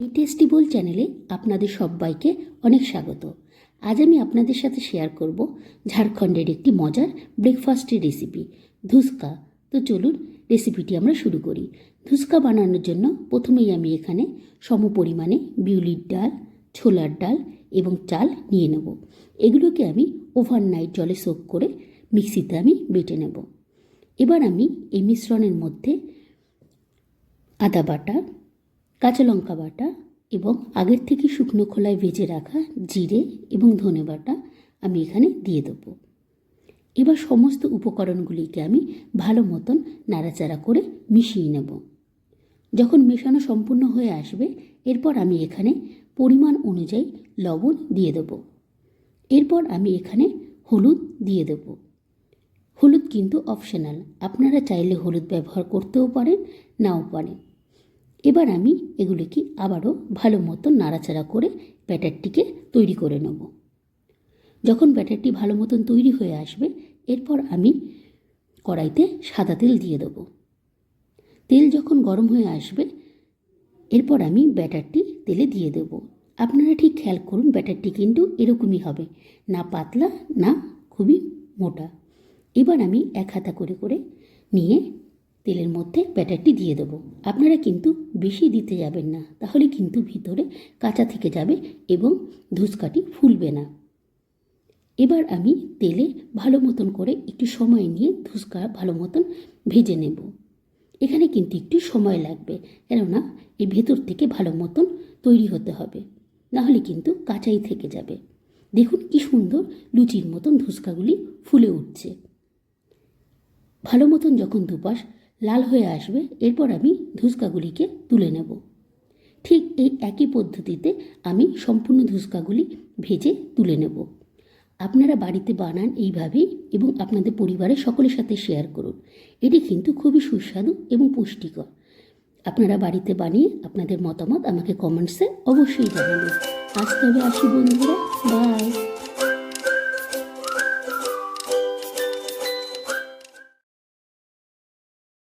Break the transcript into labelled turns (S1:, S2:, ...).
S1: এই টেস্টি বোল চ্যানেলে আপনাদের সবাইকে অনেক স্বাগত। আজ আমি আপনাদের সাথে শেয়ার করব ঝাড়খণ্ডের একটি মজার ব্রেকফাস্টের রেসিপি ধুসকা। তো চলুন রেসিপিটি আমরা শুরু করি। ধুসকা বানানোর জন্য প্রথমেই আমি এখানে সম পরিমাণে বিউলির ডাল, ছোলার ডাল এবং চাল নিয়ে নেব। এগুলোকে আমি ওভারনাইট জলে সোক করে মিক্সিতে আমি বেটে নেব। এবার আমি এই মিশ্রণের মধ্যে আদা বাটা কাঁচা লঙ্কা বাটা এবং আগের থেকে শুকনো খোলায় ভেজে রাখা জিরে এবং ধনে বাটা আমি এখানে দিয়ে দেবো। এবার সমস্ত উপকরণগুলিকে আমি ভালো মতন নাড়াচাড়া করে মিশিয়ে নেব। যখন মেশানো সম্পূর্ণ হয়ে আসবে, এরপর আমি এখানে পরিমাণ অনুযায়ী লবণ দিয়ে দেব। এরপর আমি এখানে হলুদ দিয়ে দেব। হলুদ কিন্তু অপশনাল, আপনারা চাইলে হলুদ ব্যবহার করতেও পারেন, নাও পারেন। এবার আমি এগুলিকে আবারও ভালো মতো নাড়াচাড়া করে ব্যাটারটিকে তৈরি করে নেব। যখন ব্যাটারটি ভালো মতন তৈরি হয়ে আসবে, এরপর আমি কড়াইতে সাদা তেল দিয়ে দেবো। তেল যখন গরম হয়ে আসবে, এরপর আমি ব্যাটারটি তেলে দিয়ে দেব। আপনারা ঠিক খেয়াল করুন, ব্যাটারটি কিন্তু এরকমই হবে, না পাতলা, না খুবই মোটা। এবার আমি এক হাতা করে করে নিয়ে তেলের মধ্যে ব্যাটারটি দিয়ে দেবো। আপনারা কিন্তু বেশি দিতে যাবেন না, তাহলে কিন্তু ভিতরে কাঁচা থেকে যাবে এবং ধুসকাটি ফুলবে না। এবার আমি তেলে ভালো মতন করে একটু সময় নিয়ে ধুসকা ভালো মতন ভেজে নেব। এখানে কিন্তু একটু সময় লাগবে, কেননা এই ভেতর থেকে ভালো মতন তৈরি হতে হবে, নাহলে কিন্তু কাঁচাই থেকে যাবে। দেখুন কি সুন্দর লুচির মতন ধুসকাগুলি ফুলে উঠছে। ভালো মতন যখন দুপাশ লাল হয়ে আসবে, এরপর আমি ধুসকাগুলিকে তুলে নেব। ঠিক এই একই পদ্ধতিতে আমি সম্পূর্ণ ধুসকাগুলি ভেজে তুলে নেব। আপনারা বাড়িতে বানান এইভাবেই এবং আপনাদের পরিবারের সকলের সাথে শেয়ার করুন। এটি কিন্তু খুবই সুস্বাদু এবং পুষ্টিকর। আপনারা বাড়িতে বানিয়ে আপনাদের মতামত আমাকে কমেন্টসে অবশ্যই জানাবেন। আজ তবে আসি বন্ধুরা। বাই